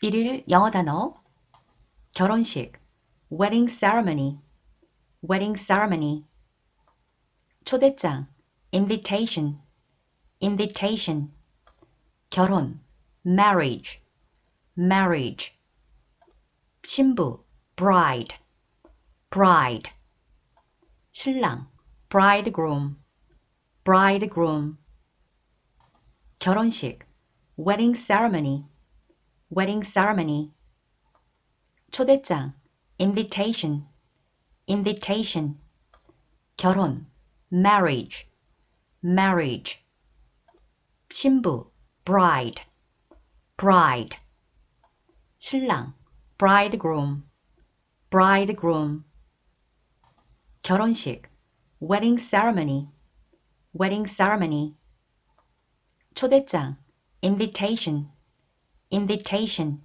일일 영어 단어 결혼식 wedding ceremony wedding ceremony 초대장 invitation invitation 결혼 marriage marriage 신부 bride bride 신랑 bridegroom bridegroom 결혼식 wedding ceremony wedding ceremony 초대장 invitation invitation 결혼 marriage marriage 신부 bride bride 신랑 bridegroom bridegroom 결혼식 wedding ceremony wedding ceremony 초대장 invitation invitation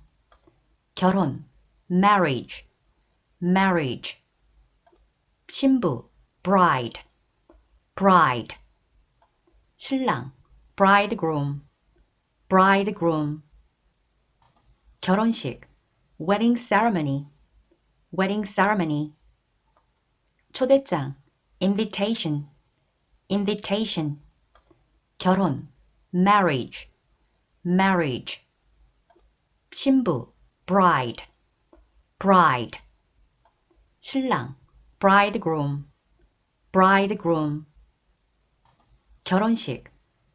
결혼 marriage marriage 신부 bride bride 신랑 bridegroom bridegroom 결혼식 wedding ceremony wedding ceremony 초대장 invitation invitation 결혼 marriage marriage 신부 bride bride 신랑 bridegroom bridegroom 결혼식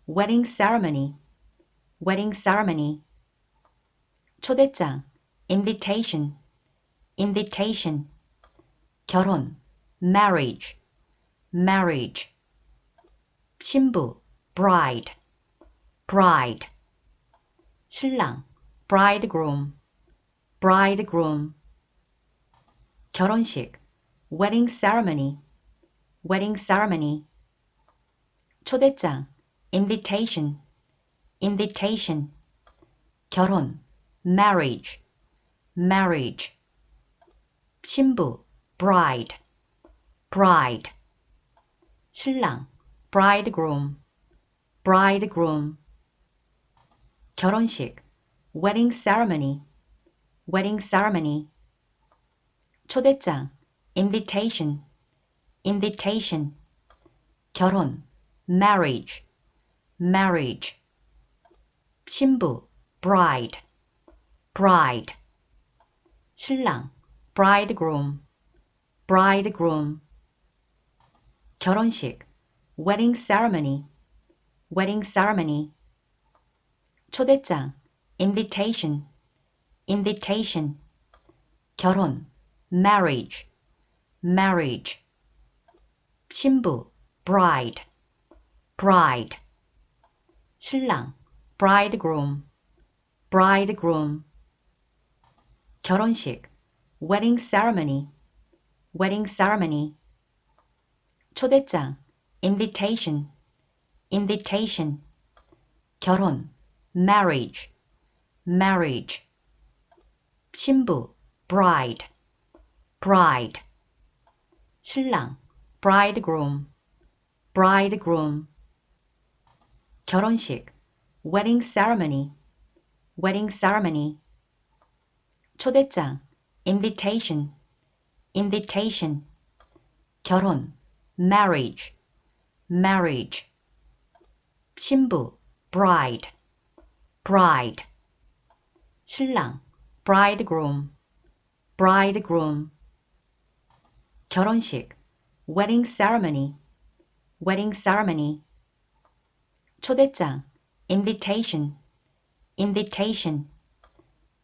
wedding ceremony wedding ceremony 초대장 invitation invitation 결혼 marriage marriage 신부 bride bride 신랑 bridegroom bridegroom 결혼식 wedding ceremony wedding ceremony 초대장 invitation invitation 결혼 marriage marriage 신부 bride bride 신랑 bridegroom bridegroom 결혼식 wedding ceremony wedding ceremony 초대장 invitation invitation 결혼 marriage marriage 신부 bride bride 신랑 bridegroom bridegroom 결혼식 wedding ceremony wedding ceremony 초대장 invitation invitation 결혼 marriage marriage 신부 bride bride 신랑 bridegroom bridegroom 결혼식 wedding ceremony wedding ceremony 초대장 invitation invitation 결혼 marriage marriage 신부 bride bride 신랑 bridegroom bridegroom 결혼식 wedding ceremony wedding ceremony 초대장 invitation invitation 결혼 marriage marriage 신부 bride bride 신랑 bridegroom bridegroom 결혼식 wedding ceremony wedding ceremony 초대장 invitation invitation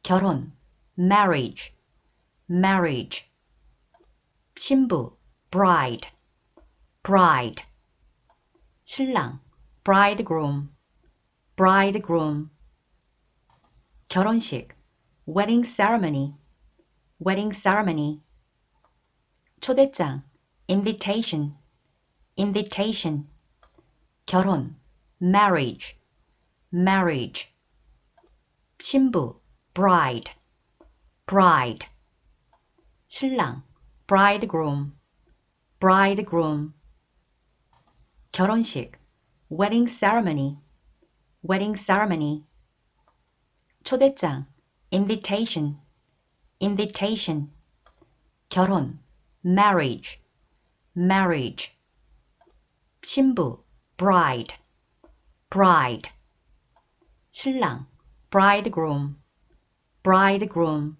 결혼 marriage marriage 신부 bride bride 신랑 bridegroom bridegroom 결혼식 wedding ceremony wedding ceremony 초대장 invitation invitation 결혼 marriage marriage 신부 bride bride 신랑 bridegroom bridegroom 결혼식 wedding ceremony wedding ceremony 초대장 invitation, invitation. 결혼, marriage, marriage. 신부, bride, bride. 신랑, bridegroom, bridegroom.